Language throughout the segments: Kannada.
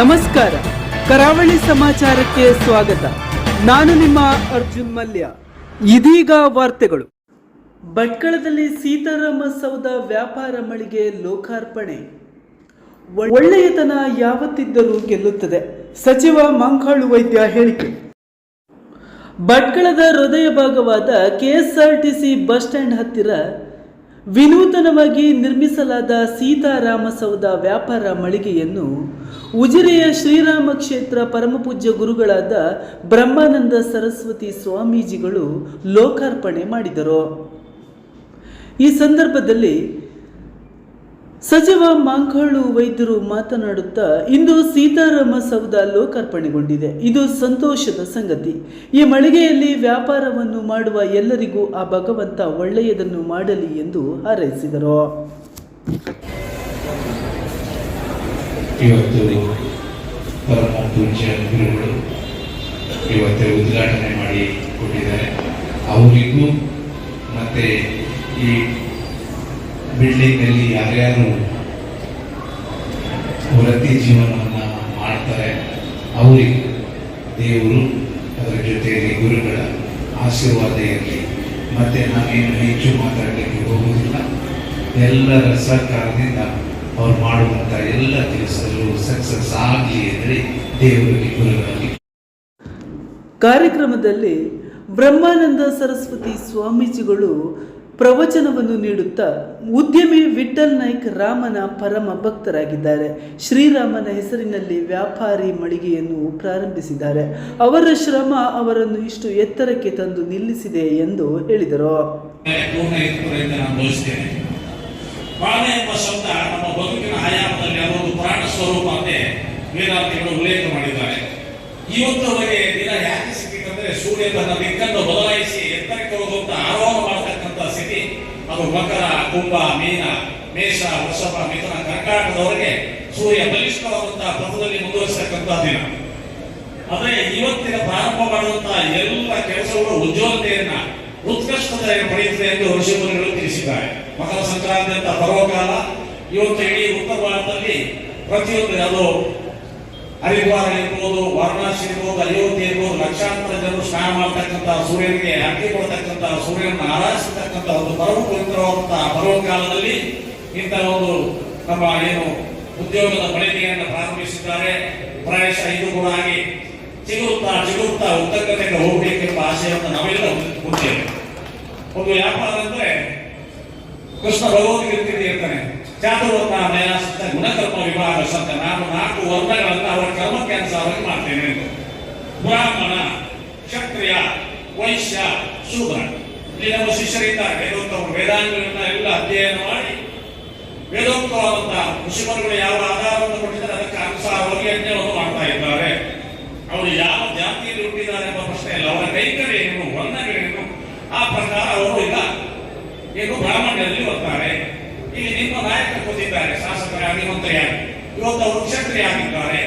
ನಮಸ್ಕಾರ. ಕರಾವಳಿ ಸಮಾಚಾರಕ್ಕೆ ಸ್ವಾಗತ. ನಾನು ನಿಮ್ಮ ಅರ್ಜುನ್ ಮಲ್ಯ. ಇದೀಗ ವಾರ್ತೆಗಳು. ಭಟ್ಕಳದಲ್ಲಿ ಸೀತಾರಾಮ ಸೌಧ ವ್ಯಾಪಾರ ಮಳಿಗೆ ಲೋಕಾರ್ಪಣೆ. ಒಳ್ಳೆಯತನ ಯಾವತ್ತಿದ್ದರೂ ಗೆಲ್ಲುತ್ತದೆ. ಸಚಿವ ಮಂಕಾಳು ವೈದ್ಯ ಹೇಳಿಕೆ. ಭಟ್ಕಳದ ಹೃದಯ ಭಾಗವಾದ ಕೆಎಸ್ಆರ್ಟಿಸಿ ಬಸ್ ಸ್ಟ್ಯಾಂಡ್ ಹತ್ತಿರ ವಿನೂತನವಾಗಿ ನಿರ್ಮಿಸಲಾದ ಸೀತಾರಾಮಸೌಧ ವ್ಯಾಪಾರ ಮಳಿಗೆಯನ್ನು ಉಜಿರೆಯ ಶ್ರೀರಾಮ ಕ್ಷೇತ್ರ ಪರಮಪೂಜ್ಯ ಗುರುಗಳಾದ ಬ್ರಹ್ಮಾನಂದ ಸರಸ್ವತಿ ಸ್ವಾಮೀಜಿಗಳು ಲೋಕಾರ್ಪಣೆ ಮಾಡಿದರು. ಈ ಸಂದರ್ಭದಲ್ಲಿ ಸಚಿವ ಮಾಂಕಾಳು ವೈದ್ಯರು ಮಾತನಾಡುತ್ತಾ, ಇಂದು ಸೀತಾರಾಮ ಸೌಧ ಲೋಕಾರ್ಪಣೆಗೊಂಡಿದೆ. ಇದು ಸಂತೋಷದ ಸಂಗತಿ. ಈ ಮಳಿಗೆಯಲ್ಲಿ ವ್ಯಾಪಾರವನ್ನು ಮಾಡುವ ಎಲ್ಲರಿಗೂ ಆ ಭಗವಂತ ಒಳ್ಳೆಯದನ್ನು ಮಾಡಲಿ ಎಂದು ಹಾರೈಸಿದರು. ಉದ್ಘಾಟನೆ ಮಾಡಿ ಕೊಟ್ಟಿದ್ದಾರೆ. ಅವರಿಗೂ ಮತ್ತೆ ಈ ಬಿಲ್ಡಿಂಗಲ್ಲಿ ಯಾರ್ಯಾರು ವೃತ್ತಿ ಜೀವನವನ್ನು ಮಾಡ್ತಾರೆ, ಅವರಿಗೆ ದೇವರು ಅದರ ಜೊತೆಯಲ್ಲಿ ಗುರುಗಳ ಆಶೀರ್ವಾದ ಇರಲಿ. ಮತ್ತೆ ನಾನೇನು ಹೆಚ್ಚು ಮಾತಾಡಲಿಕ್ಕೆ ಹೋಗುವುದಿಲ್ಲ. ಎಲ್ಲರ ಸಹಕಾರದಿಂದ ಅವ್ರು ಮಾಡುವಂಥ ಎಲ್ಲ ಕೆಲಸದಲ್ಲೂ ಸಕ್ಸಸ್ ಆಗಲಿ ಅಂದರೆ ದೇವರಲ್ಲಿ ಗುರುಗಳಲ್ಲಿ ಕಾರ್ಯಕ್ರಮದಲ್ಲಿ ಬ್ರಹ್ಮಾನಂದ ಸರಸ್ವತಿ ಸ್ವಾಮೀಜಿಗಳು ಪ್ರವಚನವನ್ನು ನೀಡುತ್ತಾ ಉದ್ಯಮಿ ವಿಠಲ್ ನಾಯ್ಕ್ ರಾಮನ ಪರಮ ಭಕ್ತರಾಗಿದ್ದಾರೆ. ಶ್ರೀರಾಮನ ಹೆಸರಿನಲ್ಲಿ ವ್ಯಾಪಾರಿ ಮಳಿಗೆಯನ್ನು ಪ್ರಾರಂಭಿಸಿದ್ದಾರೆ. ಅವರ ಶ್ರಮ ಅವರನ್ನು ಇಷ್ಟು ಎತ್ತರಕ್ಕೆ ತಂದು ನಿಲ್ಲಿಸಿದೆ ಎಂದು ಹೇಳಿದರು. ಪೂರ್ಣ ಎಂಬ ಶಬ್ದ ನಮ್ಮ ಆಯಾಮದಲ್ಲಿ ಉಲ್ಲೇಖ ಮಾಡಿದ್ದಾರೆ. ಇವತ್ತವರೆಗೆ ದಿನ ಯಾಕೆ ಸಿಕ್ಕಿತಂದ್ರೆ ಸೂರ್ಯ ತನ್ನ ದಿಕ್ಕನ್ನು ಬದಲಾಯಿಸಿ ಎತ್ತರಕ್ಕೆ ಸ್ಥಿತಿ ಮಕರ ಕುಂಭ, ಮೀನ, ಮೇಷ, ವೃಷಭ, ಮಿಥುನ, ಕರ್ಕಾಟಕದವರೆಗೆ ಸೂರ್ಯ ಬಲಿಷ್ಠವಾದಂತಹ ಪಥದಲ್ಲಿ ಮುಂದುವರಿಸತಕ್ಕಂತಹ ದಿನ. ಆದ್ರೆ ಇವತ್ತಿನ ಪ್ರಾರಂಭ ಮಾಡುವಂತಹ ಎಲ್ಲ ಕೆಲಸಗಳು ಉಜ್ವಲತೆಯನ್ನ, ಉತ್ಕೃಷ್ಟತೆಯನ್ನು ಪಡೆಯುತ್ತದೆ ಎಂದು ಋಷಿಮುನಿಗಳು ತಿಳಿಸಿದ್ದಾರೆ. ಮಕರ ಸಂಕ್ರಾಂತಿ ಅಂತ ಪರ್ವಕಾಲ ಇವತ್ತು ಇಡೀ ಉತ್ತರ ಭಾರತದಲ್ಲಿ ಪ್ರತಿಯೊಂದು ಅದು ಹರಿದ್ವಾರ ಇರ್ಬೋದು, ವಾರಣಾಸಿ ಇರ್ಬೋದು, ಅಯೋಧ್ಯೆ ಇರ್ಬೋದು, ಲಕ್ಷಾಂತರ ಜನರು ಸ್ನಾನ ಮಾಡ್ತಕ್ಕಂತಹ ಸೂರ್ಯನಿಗೆ ಅಕ್ಕಿ ಕೊಡ್ತಕ್ಕಂತಹ ಸೂರ್ಯನ ಆರಾಧಿಸತಕ್ಕಂತಹ ಒಂದು ಪರಮ ಪವಿತ್ರವಾದಂತಹ ಪರ್ವಕಾಲದಲ್ಲಿ ಇಂತಹ ಒಂದು ನಮ್ಮ ಏನು ಉದ್ಯೋಗದ ಬಳಕೆಯನ್ನು ಪ್ರಾರಂಭಿಸಿದ್ದಾರೆ. ಪ್ರಾಯಶಃ ಇದು ಕೂಡ ಆಗಿ ಚಿಗುರುತ್ತಾ ಚಿಗುರುತ್ತಾ ಉತ್ತಂಗತೆಗೆ ಹೋಗಬೇಕೆಂಬ ಆಶಯವನ್ನು ನಾವೆಲ್ಲ ಹೊಂದಿದ್ದೇವೆ. ಒಂದು ವ್ಯಾಪಾರ ಅಂದ್ರೆ ಕೃಷ್ಣ ಭಗವದ್ಗೀತೆ ಇರ್ತಾನೆ. ಚಾತುರ್ವರ್ಣ ನಯಾಸ್ತ ಗುಣಕರ್ಮ ವಿಭಾಗ ಸಂತ ನಾನು ನಾಲ್ಕು ವರ್ಣಗಳನ್ನು ಅವರ ಕರ್ಮಕ್ಕೆ ಅನುಸಾರವಾಗಿ ಮಾಡ್ತೇನೆ. ಬ್ರಾಹ್ಮಣ ಕ್ಷತ್ರಿಯ ವೈಶ್ಯ ಶೂದ್ರ ಇಲ್ಲಿ ನಮ್ಮ ಶಿಷ್ಯರಿದ್ದಾರೆ ವೇದೋತ್ತವರು ವೇದಾಂಗಗಳನ್ನ ಎಲ್ಲ ಅಧ್ಯಯನ ಮಾಡಿ ವೇದೋಕ್ತವಾದಂತಹ ಋಷಿಮರುಗಳು ಯಾವ ಆಧಾರವನ್ನು ಕೊಟ್ಟಿದ್ದಾರೆ ಅದಕ್ಕೆ ಅನುಸಾರವಾಗಿ ಯಜ್ಞವನ್ನು ಮಾಡ್ತಾ ಇದ್ದಾರೆ ಅವರು ಯಾವ ಜಾತಿಯಲ್ಲಿ ಹುಟ್ಟಿದ್ದಾರೆ ಎಂಬ ಪ್ರಶ್ನೆ ಇಲ್ಲ ಅವರ ಕೈಕರೇನು ವರ್ಣಗಳೇನು ಆ ಪ್ರಕಾರ ಅವರು ಈಗ ಏನು ಬ್ರಾಹ್ಮಣ್ಯರಲ್ಲಿ ಬರ್ತಾರೆ ಇಲ್ಲಿ ನಿಮ್ಮ ನಾಯಕ ಕೂತಿದ್ದಾರೆ ಶಾಸಕರಾಗಿ ಮಂತ್ರಿಯಾಗಿ. ಇವತ್ತು ಅವರು ಕ್ಷತ್ರಿಯ ಆಗಿದ್ದಾರೆ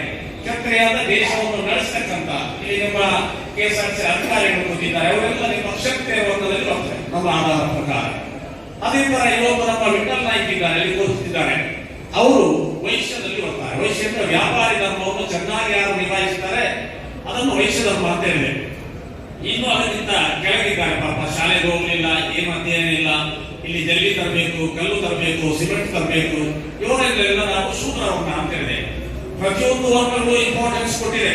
ಕ್ಷತ್ರಿಯಾದ ದೇಶವನ್ನು ನಡೆಸತಕ್ಕಂತ ಇಲ್ಲಿ ನಿಮ್ಮ ಕೆಎಸ್ಆರ್ಸಿ ಅಧಿಕಾರಿಗಳು ಕೂತಿದ್ದಾರೆ ಅವರೆಲ್ಲ ನಿಮ್ಮ ಕ್ಷತ್ರಿಯ ವರ್ಗದಲ್ಲಿ ಬರ್ತಾರೆ ನಮ್ಮ ಆಧಾರ ಪ್ರಕಾರ. ಅದೇ ತರ ಇವತ್ತು ನಮ್ಮ ವಿಠಲ್ ನಾಯ್ಕ ಇದ್ದಾರೆ ಅಲ್ಲಿ ಕೂತಿದ್ದಾರೆ ಅವರು ವೈಶ್ಯದಲ್ಲಿ ಬರ್ತಾರೆ. ವೈಶ್ಯ ಅಂದ್ರೆ ವ್ಯಾಪಾರಿ ಧರ್ಮವನ್ನು ಚೆನ್ನಾಗಿ ಯಾರು ನಿಭಾಯಿಸ್ತಾರೆ? ಅದನ್ನು ವೈಶ್ಯ ಧರ್ಮ ಅಂತ ಇನ್ನು ಅದಕ್ಕಿಂತ ಕೆಳಗಿದ್ದಾರೆ. ಪಾಪ ಶಾಲೆಗೆ ಹೋಗಲಿಲ್ಲ ಏನು ಅಧ್ಯಯನ ಇಲ್ಲ. ಇಲ್ಲಿ ಜಲ್ಲಿ ತರಬೇಕು, ಕಲ್ಲು ತರಬೇಕು, ಸಿಮೆಂಟ್ ತರಬೇಕು ಇವರೆಲ್ಲ ನಾವು ಶೂದ್ರವರ್ಣ ಅಂತ ಹೇಳಿದೆ ಪ್ರತಿಯೊಂದು ವರ್ಗಗಳು ಇಂಪಾರ್ಟೆನ್ಸ್ ಕೊಟ್ಟಿದೆ.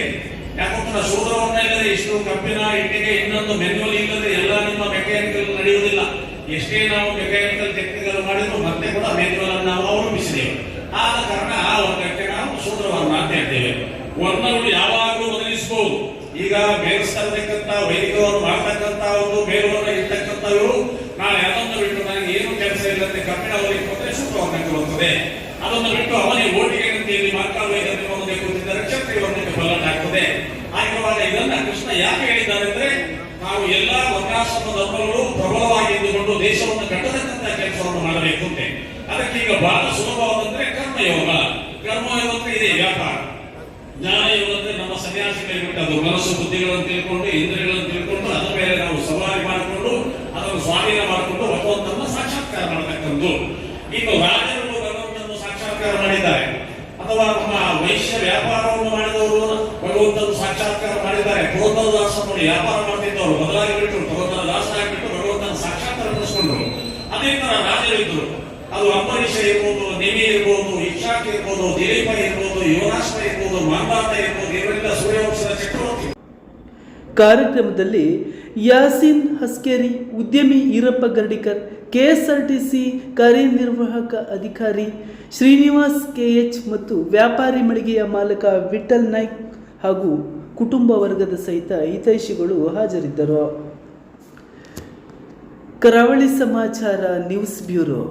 ಯಾಕಂದ್ರೆ ಸೂತ್ರವನ್ನು ಇಲ್ಲದೆ ಇಷ್ಟು ಕಬ್ಬಿನ, ಇಟ್ಟಿಗೆ, ಇನ್ನೊಂದು ಮೆನ್ಯುವಲ್ ಇಲ್ಲದೆ ಎಲ್ಲ ನಿಮ್ಮ ಮೆಕ್ಯಾನಿಕಲ್ ನಡೆಯುವುದಿಲ್ಲ. ಎಷ್ಟೇ ನಾವು ಮೆಕ್ಯಾನಿಕಲ್ ಟೆಕ್ನಿಕಲ್ ಮಾಡಿದ್ರು ಮತ್ತೆ ಕೂಡ ಮೆನ್ಯುವಲ್ ಅನ್ನು ನಾವು ಅವಲಂಬಿಸಿದ್ದೇವೆ. ಆದ ಕಾರಣ ಆ ವರ್ಗಕ್ಕೆ ನಾವು ಸೂತ್ರವನ್ನು ಅಂತ ಹೇಳ್ತೇವೆ. ವರ್ಣಗಳು ಯಾವಾಗಲೂ ಬದಲಿಸಬಹುದು. ಈಗ ಬೇರಿಸ್ತಕ್ಕಂತ ವೈದಿಕವನ್ನು ಮಾಡತಕ್ಕಂತ ಒಂದು ಬೇರೆ ಇರ್ತಕ್ಕಂಥವರು ನಾಳೆ ಅದನ್ನು ಬಿಟ್ಟು ನನಗೆ ಏನು ಕೆಲಸ ಇಲ್ಲದೆ ಕಬ್ಬಿಣ ಅವರಿಗೆ ಕೊಟ್ಟರೆ ಶುಕ್ರವರ್ಣಕ್ಕೆ ಕೊಡುತ್ತದೆ ಅದನ್ನು ಬಿಟ್ಟು ಅವನಿಗೆ ಓಟಿಗೆ ಇಲ್ಲಿ ಮಾತಾಡುವುದಕ್ಕೆ ಕೂತಿದ್ದಾರೆ ಬಲ್ಲಟ ಆಗ್ತದೆ ಆಗಿರುವಾಗ ಇದನ್ನ ಕೃಷ್ಣ ಯಾಕೆ ಹೇಳಿದ್ದಾರೆ ಅಂದ್ರೆ, ನಾವು ಎಲ್ಲಾ ವರ್ಣಾಶ್ರಮ ಧರ್ಮಗಳು ಪ್ರಬಲವಾಗಿ ಇದ್ದುಕೊಂಡು ದೇಶವನ್ನು ಕಟ್ಟತಕ್ಕಂತ ಕೆಲಸವನ್ನು ಮಾಡಬೇಕು ಅಂತೆ. ಅದಕ್ಕೆ ಈಗ ಬಹಳ ಸುಲಭವಾದಂದ್ರೆ ಕರ್ಮಯೋಗ. ಕರ್ಮಯೋಗ ಅಂದ್ರೆ ಇದೆ ವ್ಯಾಪಾರ. ಜ್ಞಾನಯೋಗ ಅಂದ್ರೆ ನಮ್ಮ ಸನ್ಯಾಸಿಗಳಿಗೆ ಅದು ಮನಸ್ಸು, ಬುದ್ಧಿಗಳನ್ನು ತಿಳ್ಕೊಂಡು, ಇಂದ್ರಿಯಗಳನ್ನು ತಿಳ್ಕೊಂಡು ಅದರ ಮೇಲೆ ನಾವು ಸವಾರಿ ಮಾಡಿಕೊಂಡು ಅದನ್ನು ಸ್ವಾಧೀನ ಮಾಡಿಕೊಂಡು ಭಗವಂತನ ಸಾಕ್ಷಾತ್ಕಾರ ಮಾಡತಕ್ಕಂಥದ್ದು ಇನ್ನು ರಾಜರು ಭಗವಂತನನ್ನು ಸಾಕ್ಷಾತ್ಕಾರ ಮಾಡಿದ್ದಾರೆ ಅಥವಾ ನಮ್ಮ ವೈಶ್ಯ ವ್ಯಾಪಾರವನ್ನು ಮಾಡಿದವರು ಭಗವಂತನ ಸಾಕ್ಷಾತ್ಕಾರ ಮಾಡಿದ್ದಾರೆ. ಪುರಂದರದಾಸ ನೋಡಿ ವ್ಯಾಪಾರ ಮಾಡ್ತಿದ್ದವರು, ಬದಲಾಗಿ ಬಿಟ್ಟು ದಾಸ ಆಗಿಬಿಟ್ಟು ಭಗವಂತನ ಸಾಕ್ಷಾತ್ಕಾರ ಪಡಿಸ್ಕೊಂಡ್ರು ಅದೇ ತರ ರಾಜರಿದ್ರು ಅದು ಅಂಬರೀಷ ಇರ್ಬೋದು, ನಿಮಿ ಇರ್ಬೋದು ಇಕ್ಷಾಕ್ ಇರ್ಬೋದು, ದಿಲೀಪ ಇರ್ಬೋದು ಯುವರಾಷ್ಟ್ರ ಇರ್ಬೋದು ಮಾಂಬಾತ ಇರ್ಬೋದು ಇವರೆಲ್ಲ ಸೂರ್ಯವಂಶದ ಚಕ್ರವರ್ತಿ. ಕಾರ್ಯಕ್ರಮದಲ್ಲಿ ಯಾಸಿನ್ ಹಸ್ಕೇರಿ, ಉದ್ಯಮಿ ಈರಪ್ಪ ಗರ್ಡಿಕರ್, ಕೆಎಸ್ಆರ್ಟಿಸಿ ಕಾರ್ಯನಿರ್ವಾಹಕ ಅಧಿಕಾರಿ ಶ್ರೀನಿವಾಸ್ ಕೆಎಚ್ ಮತ್ತು ವ್ಯಾಪಾರಿ ಮಳಿಗೆಯ ಮಾಲಕ ವಿಠಲ್ ನಾಯ್ಕ್ ಹಾಗೂ ಕುಟುಂಬ ವರ್ಗದ ಸಹಿತ ಹಿತೈಷಿಗಳು ಹಾಜರಿದ್ದರು. ಕರಾವಳಿ ಸಮಾಚಾರ ನ್ಯೂಸ್ ಬ್ಯೂರೋ.